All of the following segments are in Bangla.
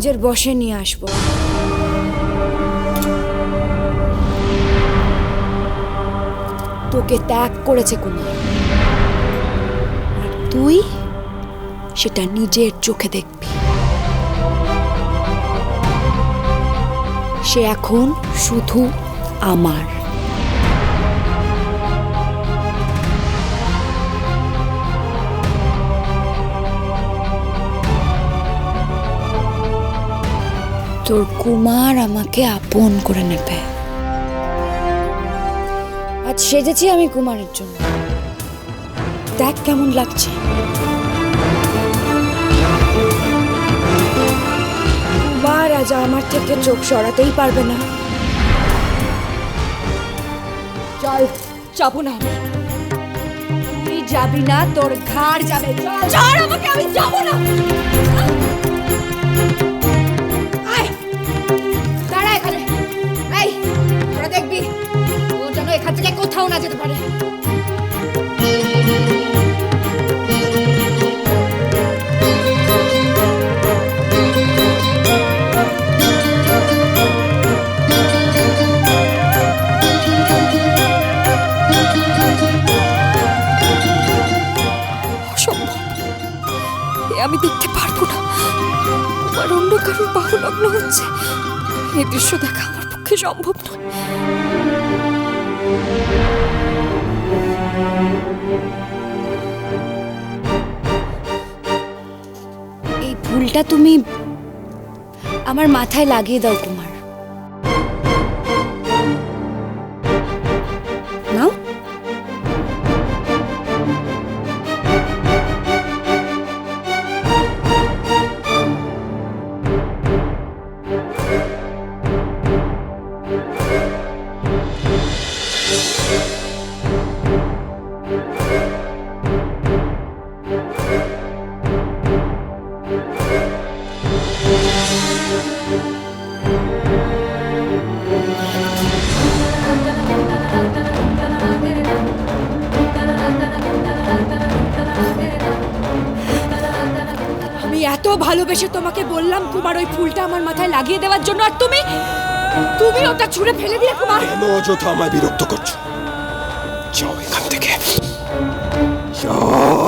নিজের বসে নিয়ে আসব। তোকে ত্যাগ করেছে কুমার। আর তুই সেটা নিজের চোখে দেখবি। সে এখন শুধু আমার। তোর কুমার আমাকে আপন করে নেবে। আজ সেজেছি আমি কুমারের জন্য। দেখ কেমন লাগছে। আজ আমার থেকে চোখ সরাতেই পারবে না। চল যাব না। তুই যাবি না, তোর ঘাড় যাবে। চল আমাকে, আমি যাব না। কোথাও না যেতে পারে। আমি দেখতে পারব না। আমার অন্য কারোর বাহু লগ্ন হচ্ছে। এই দৃশ্য দেখা আমার পক্ষে সম্ভব নয়। এই ফুলটা তুমি আমার মাথায় লাগিয়ে দাও কুমার। তোমাকে বললাম কুমার, ওই ফুলটা আমার মাথায় লাগিয়ে দেওয়ার জন্য। আর তুমি? তুমি ওটা ছুঁড়ে ফেলে দিয়ে কুমার। কেন অযথা আমায় বিরক্ত করছ? যাও এখান থেকে। যাও।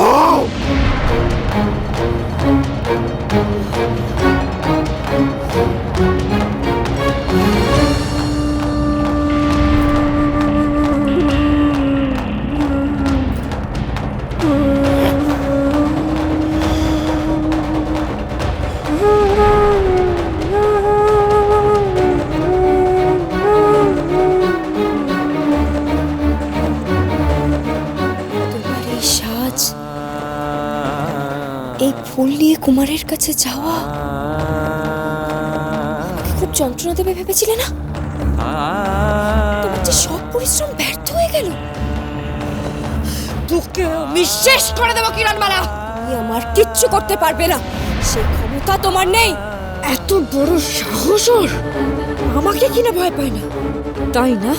এই ফুল নিয়ে কুমারের কাছে যাওয়া? খুব যন্ত্রণা দেবে ভেবেছিলে না? তোমার যে সব পরিশ্রম ব্যর্থ হয়ে গেল। তোকে আমি শেষ করে দেবো কিরণমালা। তুমি আমার কিচ্ছু করতে পারবে না। সে ক্ষমতা তোমার নেই। এত বড় সাহস ওর। আমাকে কিনা ভয় পায় না। তাই না?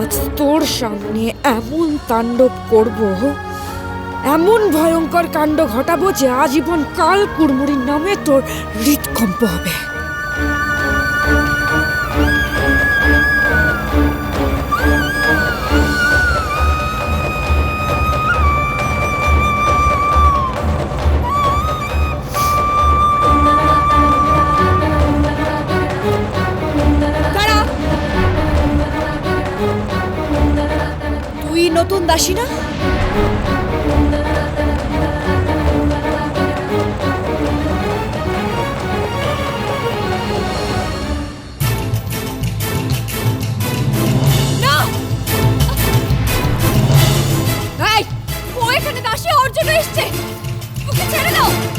আজ তোর সামনে এমন তাণ্ডব করব এমন ভয়ঙ্কর কাণ্ড ঘটাবো যে আজীবন কাল কুড়মুড়ির নামে তোর হৃদকম্প হবে নতুন দাসী না! জন্য এসছে। ওকে ছেড়ে দাও।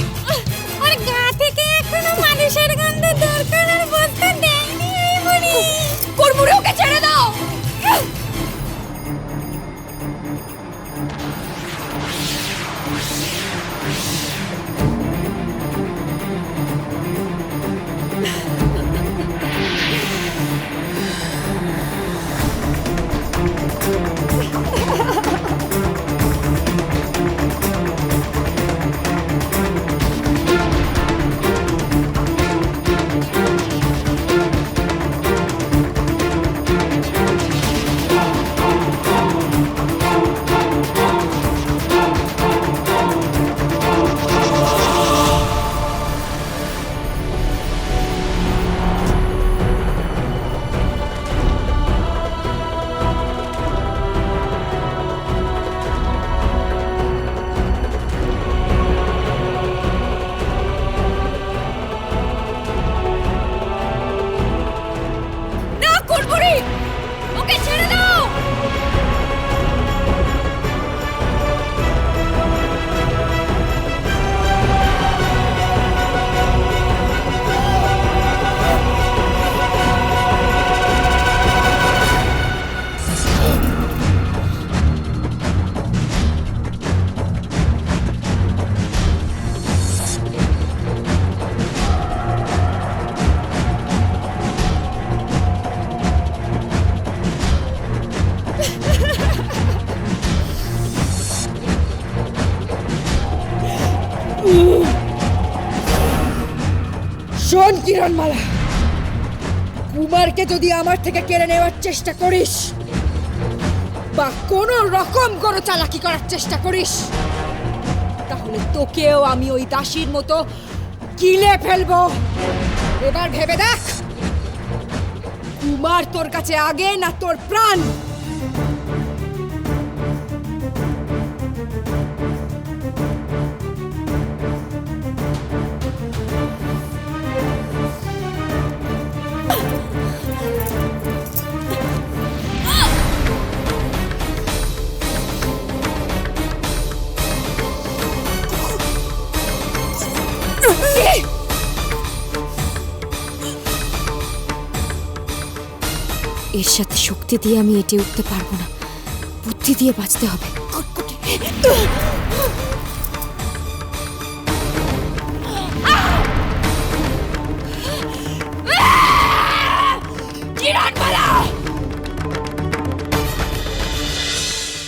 কিরণমালা কুমারকে যদি আমার থেকে কেড়ে নেওয়ার চেষ্টা করিস, বা কোনো রকম কোনো চালাকি করার চেষ্টা করিস, তাহলে তোকেও আমি ওই দাসীর মতো গিলে ফেলব। এবার ভেবে দেখ, কুমার তোর কাছে আগে না তোর প্রাণ? এর সাথে শক্তি দিয়ে আমি এটে উঠতে পারব না। বুদ্ধি দিয়ে বাঁচতে হবে।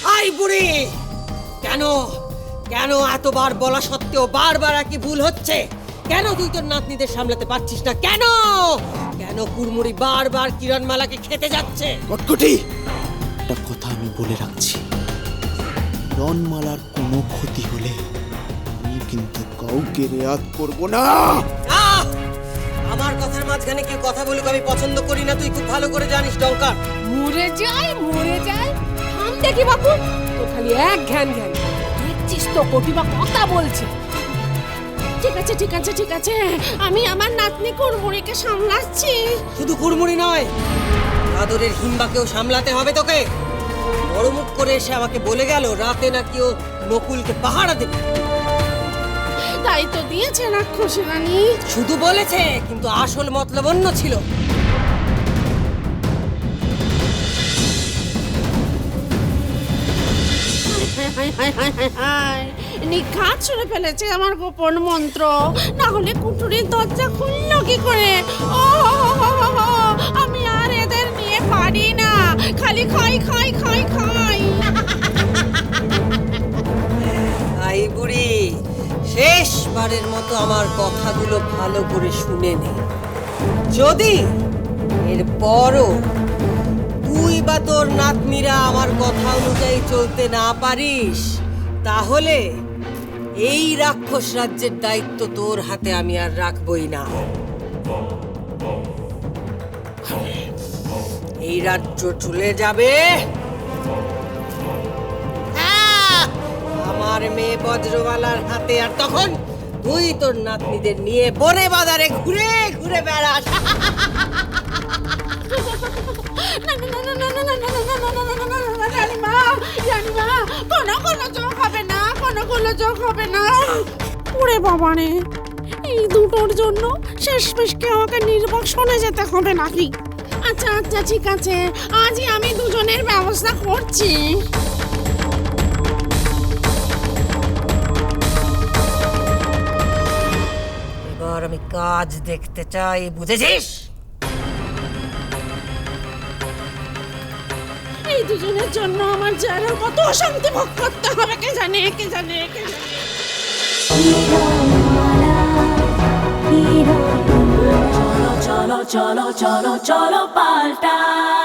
আই বুড়ি! কেন? কেন এতবার বলা সত্ত্বেও বারবার একই ভুল হচ্ছে? কেন তুই তোর নাতনিদের সামলাতে পারছিস না? কেন? কেন কুড়মুড়ি বারবার কিরণমালাকে খেতে যাচ্ছে? কটকটি একটা কথা আমি বলে রাখছি। রনমালার কোনো ক্ষতি হলে আমি কিন্তু কাউকে রেয়াত করব না। আহ! আমার কথার মাঝখানে কেউ কথা বলুক আমি পছন্দ করি না তুই খুব ভালো করে জানিস ডঙ্কার। মরে যায় মরে যায় থাম দেখি বাপু তো খালি এক ঘ্যান ঘ্যান। দেখছিস তো কটিবা কথা বলছে। ঠিক আছে ঠিক আছে ঠিক আছে। আমি আমার নাতনি কুড়মুড়িকে সামলাচ্ছি। শুধু কুড়মুড়ি নয় আদরের হিম্বাকেও সামলাতে হবে তোকে। বড় মুখ করে এসে আমাকে বলে গেল রাতে নাকি ও নকুলকে পাহারা দেবে। তাই তো দিয়েছে রাক্ষসী রানী। শুধু বলেছে কিন্তু আসল মতলব অন্য ছিল। নিখাত শুনে ফেলেছে আমার গোপন মন্ত্র। না হলে কুটুরির দরজা খুললো কি করে? ও, আমি আর এদের নিয়ে পারি না। খালি খাই খাই খাই খাই। আই বুড়ি, শেষবারের মতো আমার কথাগুলো ভালো করে শুনে নে। যদি এরপরও তুই বা তোর নাতনিরা আমার কথা অনুযায়ী চলতে না পারিস, তাহলে এই রাক্ষস রাজ্যের দায়িত্ব তোর হাতে আমি আর রাখবই না এই রাজ্য চলে যাবে আমার মেয়ে বজ্রবালার হাতে আর তখন তুই তোর নাতনিদের নিয়ে বনে বাজারে ঘুরে ঘুরে বেড়াস রানীমা রানীমা কোনো কোনো চোখ হবে না কোনো কোনো চোখ হবে না? ওরে বাবা রে এই দুটোর জন্য শেষমেশকে আমাকে নির্বাসনে যেতে হবে নাকি? আচ্ছা আচ্ছা ঠিক আছে। আজই আমি দুজনের ব্যবস্থা করছি। এবার আমি কাজ দেখতে চাই, বুঝেছিস? এই দুজনের জন্য আমার যারা কত অশান্তি ভোগ করতে হবে, কে জানে কে জানে কে জানে চলো চলো চলো চলো paltai.